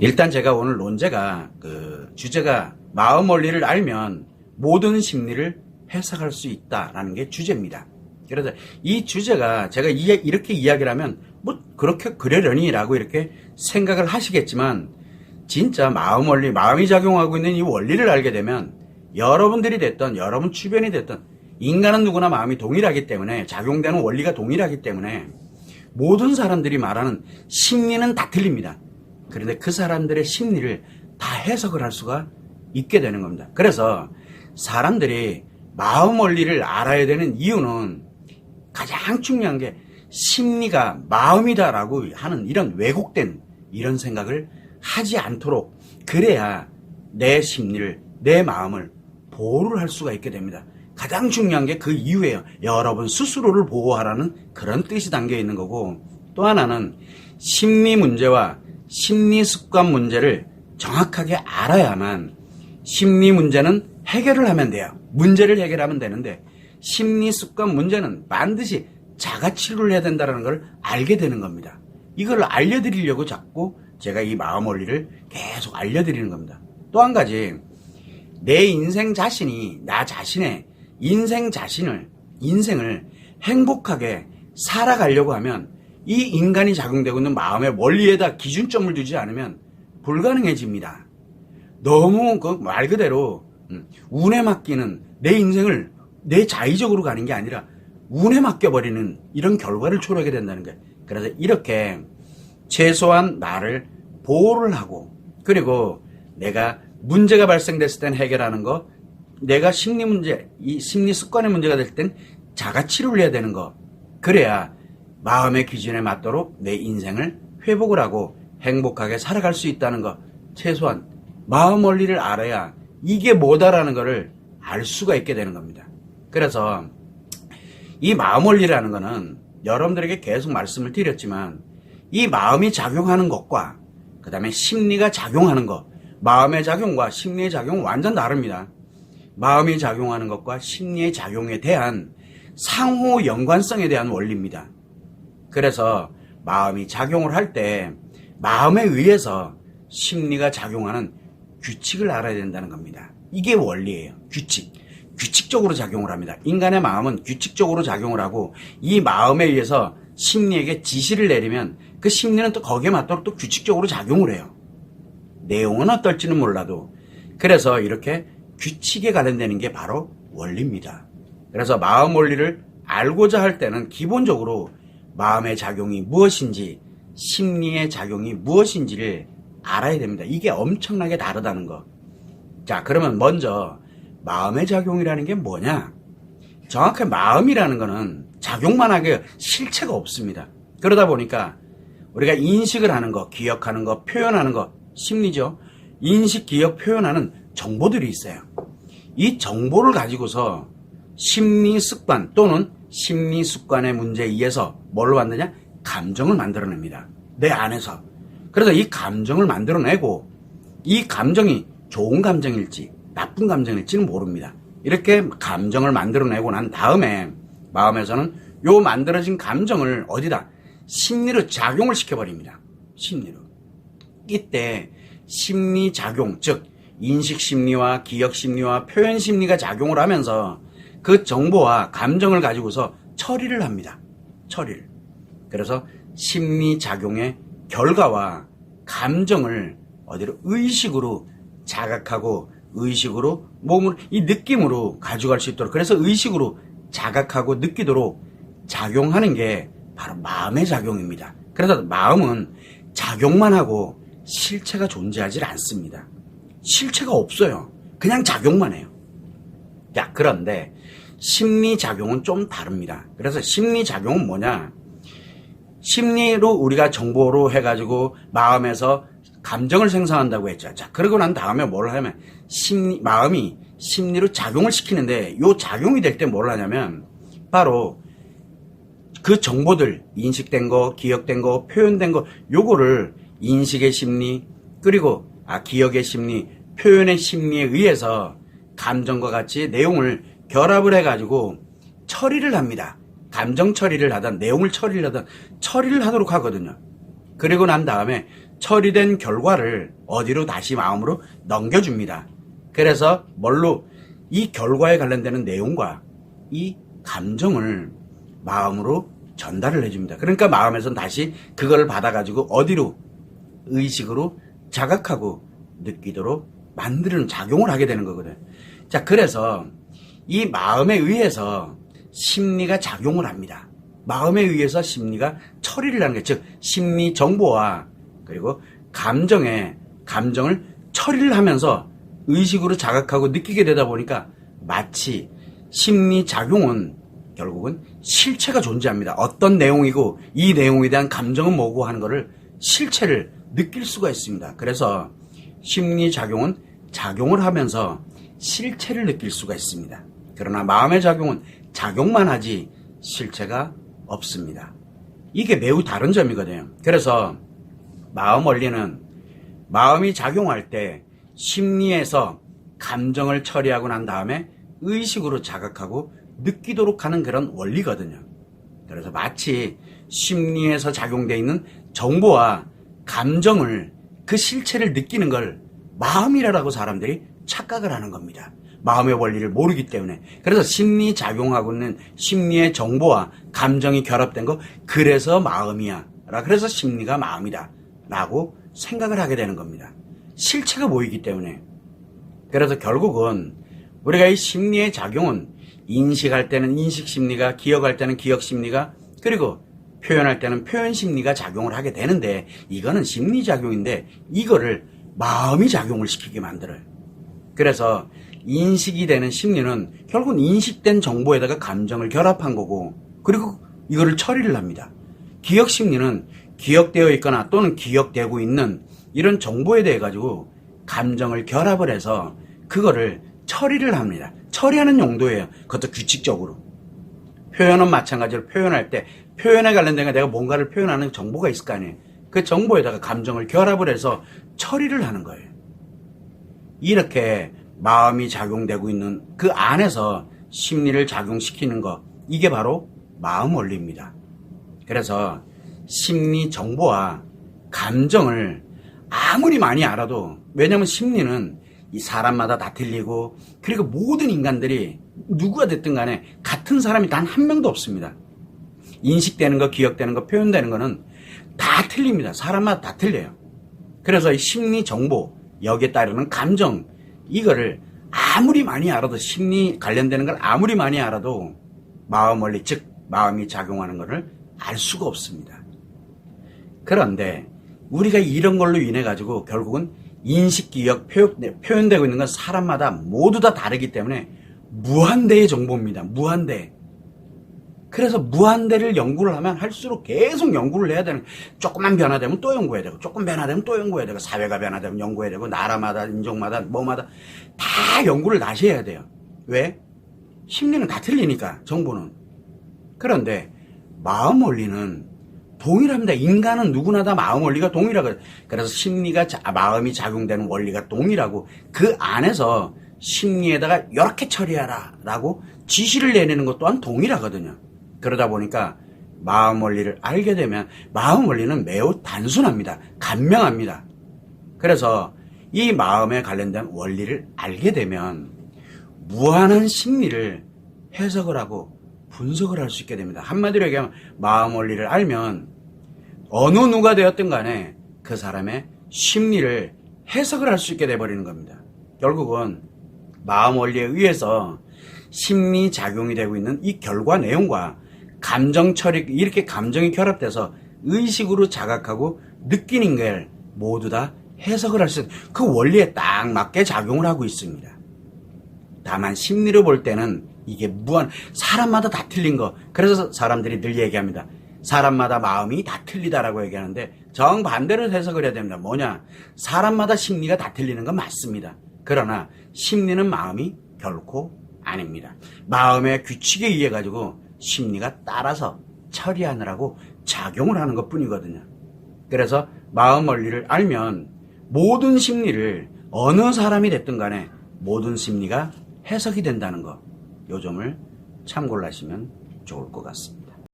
일단 제가 오늘 논제가 그 주제가 마음 원리를 알면 모든 심리를 해석할 수 있다라는 게 주제입니다. 그래서 이 주제가 제가 이- 이렇게 이야기를 하면 뭐 그렇게 그러려니라고 이렇게 생각을 하시겠지만 진짜 마음 원리, 마음이 작용하고 있는 이 원리를 알게 되면 여러분들이 됐던 여러분 주변이 됐던 인간은 누구나 마음이 동일하기 때문에 작용되는 원리가 동일하기 때문에 모든 사람들이 말하는 심리는 다 틀립니다. 그런데 그 사람들의 심리를 다 해석을 할 수가 있게 되는 겁니다. 그래서 사람들이 마음 원리를 알아야 되는 이유는 가장 중요한 게 심리가 마음이다라고 하는 이런 왜곡된 이런 생각을 하지 않도록 그래야 내 심리를 내 마음을 보호를 할 수가 있게 됩니다. 가장 중요한 게 그 이유예요. 여러분 스스로를 보호하라는 그런 뜻이 담겨 있는 거고 또 하나는 심리 문제와 심리 습관 문제를 정확하게 알아야만 심리 문제는 해결을 하면 돼요. 문제를 해결하면 되는데 심리 습관 문제는 반드시 자가 치료를 해야 된다는 걸 알게 되는 겁니다. 이걸 알려드리려고 자꾸 제가 이 마음 원리를 계속 알려드리는 겁니다. 또 한 가지 내 인생 자신이 나 자신의 인생 자신을 인생을 행복하게 살아가려고 하면 이 인간이 작용되고 있는 마음의 원리에다 기준점을 두지 않으면 불가능해집니다. 너무 그 말 그대로 음, 운에 맡기는 내 인생을 내 자의적으로 가는 게 아니라 운에 맡겨버리는 이런 결과를 초래하게 된다는 거예요. 그래서 이렇게 최소한 나를 보호를 하고 그리고 내가 문제가 발생됐을 땐 해결하는 거 내가 심리 문제 이 심리 습관의 문제가 될 땐 자가 치료를 해야 되는 거 그래야 마음의 기준에 맞도록 내 인생을 회복을 하고 행복하게 살아갈 수 있다는 거 최소한 마음 원리를 알아야 이게 뭐다라는 거를 알 수가 있게 되는 겁니다. 그래서 이 마음 원리라는 거는 여러분들에게 계속 말씀을 드렸지만 이 마음이 작용하는 것과 그 다음에 심리가 작용하는 것 마음의 작용과 심리의 작용은 완전 다릅니다. 마음이 작용하는 것과 심리의 작용에 대한 상호 연관성에 대한 원리입니다. 그래서 마음이 작용을 할 때 마음에 의해서 심리가 작용하는 규칙을 알아야 된다는 겁니다. 이게 원리예요. 규칙. 규칙적으로 작용을 합니다. 인간의 마음은 규칙적으로 작용을 하고 이 마음에 의해서 심리에게 지시를 내리면 그 심리는 또 거기에 맞도록 또 규칙적으로 작용을 해요. 내용은 어떨지는 몰라도 그래서 이렇게 규칙에 관련되는 게 바로 원리입니다. 그래서 마음 원리를 알고자 할 때는 기본적으로 마음의 작용이 무엇인지 심리의 작용이 무엇인지를 알아야 됩니다. 이게 엄청나게 다르다는 거. 자, 그러면 먼저 마음의 작용이라는 게 뭐냐? 정확히 마음이라는 거는 작용만 하게 실체가 없습니다. 그러다 보니까 우리가 인식을 하는 거, 기억하는 거, 표현하는 거, 심리죠. 인식, 기억, 표현하는 정보들이 있어요. 이 정보를 가지고서 심리 습관 또는 심리 습관의 문제에 의해서 뭘로 만드냐? 감정을 만들어냅니다. 내 안에서. 그래서 이 감정을 만들어내고 이 감정이 좋은 감정일지 나쁜 감정일지는 모릅니다. 이렇게 감정을 만들어내고 난 다음에 마음에서는 요 만들어진 감정을 어디다 심리로 작용을 시켜버립니다. 심리로. 이때 심리 작용, 즉 인식 심리와 기억 심리와 표현 심리가 작용을 하면서 그 정보와 감정을 가지고서 처리를 합니다. 처리를. 그래서 심리 작용의 결과와 감정을 어디로 의식으로 자각하고 의식으로 몸을 이 느낌으로 가져갈 수 있도록 그래서 의식으로 자각하고 느끼도록 작용하는 게 바로 마음의 작용입니다. 그래서 마음은 작용만 하고 실체가 존재하지 않습니다. 실체가 없어요. 그냥 작용만 해요. 자, 그런데 심리작용은 좀 다릅니다. 그래서 심리작용은 뭐냐? 심리로 우리가 정보로 해가지고 마음에서 감정을 생성한다고 했죠. 자, 그러고 난 다음에 뭘 하면 심리, 마음이 심리로 작용을 시키는데 요 작용이 될 때 뭘 하냐면 바로 그 정보들, 인식된 거, 기억된 거, 표현된 거, 요거를 인식의 심리, 그리고 아, 기억의 심리, 표현의 심리에 의해서 감정과 같이 내용을 결합을 해가지고 처리를 합니다. 감정 처리를 하든 내용을 처리를 하든 처리를 하도록 하거든요. 그리고 난 다음에 처리된 결과를 어디로 다시 마음으로 넘겨줍니다. 그래서 뭘로 이 결과에 관련되는 내용과 이 감정을 마음으로 전달을 해줍니다. 그러니까 마음에선 다시 그거를 받아가지고 어디로 의식으로 자각하고 느끼도록 만드는 작용을 하게 되는 거거든. 자, 그래서 이 마음에 의해서 심리가 작용을 합니다. 마음에 의해서 심리가 처리를 하는 게, 즉, 심리 정보와 그리고 감정에, 감정을 처리를 하면서 의식으로 자각하고 느끼게 되다 보니까 마치 심리 작용은 결국은 실체가 존재합니다. 어떤 내용이고 이 내용에 대한 감정은 뭐고 하는 것을 실체를 느낄 수가 있습니다. 그래서 심리 작용은 작용을 하면서 실체를 느낄 수가 있습니다. 그러나 마음의 작용은 작용만 하지 실체가 없습니다. 이게 매우 다른 점이거든요. 그래서 마음 원리는 마음이 작용할 때 심리에서 감정을 처리하고 난 다음에 의식으로 자각하고 느끼도록 하는 그런 원리거든요. 그래서 마치 심리에서 작용되어 있는 정보와 감정을 그 실체를 느끼는 걸 마음이라고 사람들이 착각을 하는 겁니다. 마음의 원리를 모르기 때문에. 그래서 심리 작용하고 있는 심리의 정보와 감정이 결합된 거, 그래서 마음이야. 라 그래서 심리가 마음이다. 라고 생각을 하게 되는 겁니다. 실체가 보이기 때문에. 그래서 결국은 우리가 이 심리의 작용은 인식할 때는 인식 심리가, 기억할 때는 기억 심리가, 그리고 표현할 때는 표현 심리가 작용을 하게 되는데 이거는 심리 작용인데 이거를 마음이 작용을 시키게 만들어요. 그래서 인식이 되는 심리는 결국은 인식된 정보에다가 감정을 결합한 거고 그리고 이거를 처리를 합니다. 기억 심리는 기억되어 있거나 또는 기억되고 있는 이런 정보에 대해 가지고 감정을 결합을 해서 그거를 처리를 합니다. 처리하는 용도예요. 그것도 규칙적으로. 표현은 마찬가지로 표현할 때 표현에 관련된 게 내가 뭔가를 표현하는 정보가 있을 거 아니에요. 그 정보에다가 감정을 결합을 해서 처리를 하는 거예요. 이렇게 마음이 작용되고 있는 그 안에서 심리를 작용시키는 것, 이게 바로 마음 원리입니다. 그래서 심리 정보와 감정을 아무리 많이 알아도, 왜냐면 심리는 이 사람마다 다 틀리고, 그리고 모든 인간들이 누구가 됐든 간에 같은 사람이 단 한 명도 없습니다. 인식되는 거, 기억되는 거, 표현되는 거는 다 틀립니다. 사람마다 다 틀려요. 그래서 이 심리 정보, 여기에 따르는 감정, 이거를 아무리 많이 알아도 심리 관련되는 걸 아무리 많이 알아도 마음 원리, 즉, 마음이 작용하는 것을 알 수가 없습니다. 그런데 우리가 이런 걸로 인해 가지고 결국은 인식, 기억, 표현, 되고 있는 건 사람마다 모두 다 다르기 때문에 무한대의 정보입니다. 무한대. 그래서 무한대를 연구를 하면 할수록 계속 연구를 해야 되는 조금만 변화되면 또 연구해야 되고 조금 변화되면 또 연구해야 되고 사회가 변화되면 연구해야 되고 나라마다 인종마다 뭐마다 다 연구를 다시 해야 돼요. 왜? 심리는 다 틀리니까 정보는. 그런데 마음 원리는 동일합니다. 인간은 누구나 다 마음 원리가 동일하고 그래서 심리가 자, 마음이 작용되는 원리가 동일하고 그 안에서 심리에다가 이렇게 처리하라라고 지시를 내리는 것 또한 동일하거든요. 그러다 보니까 마음 원리를 알게 되면 마음 원리는 매우 단순합니다. 간명합니다. 그래서 이 마음에 관련된 원리를 알게 되면 무한한 심리를 해석을 하고 분석을 할 수 있게 됩니다. 한마디로 얘기하면 마음 원리를 알면 어느 누가 되었든 간에 그 사람의 심리를 해석을 할 수 있게 돼버리는 겁니다. 결국은 마음 원리에 의해서 심리 작용이 되고 있는 이 결과 내용과 감정 처리 이렇게 감정이 결합돼서 의식으로 자각하고 느끼는 걸 모두 다 해석을 할수그 원리에 딱 맞게 작용을 하고 있습니다. 다만 심리로 볼 때는 이게 무한 사람마다 다 틀린 거 그래서 사람들이 늘 얘기합니다. 사람마다 마음이 다 틀리다라고 얘기하는데 정반대로 해석을 해야 됩니다. 뭐냐? 사람마다 심리가 다 틀리는 건 맞습니다. 그러나 심리는 마음이 결코 아닙니다. 마음의 규칙에 의해 가지고 심리가 따라서 처리하느라고 작용을 하는 것 뿐이거든요. 그래서 마음 원리를 알면 모든 심리를 어느 사람이 됐든 간에 모든 심리가 해석이 된다는 거, 요 점을 참고를 하시면 좋을 것 같습니다.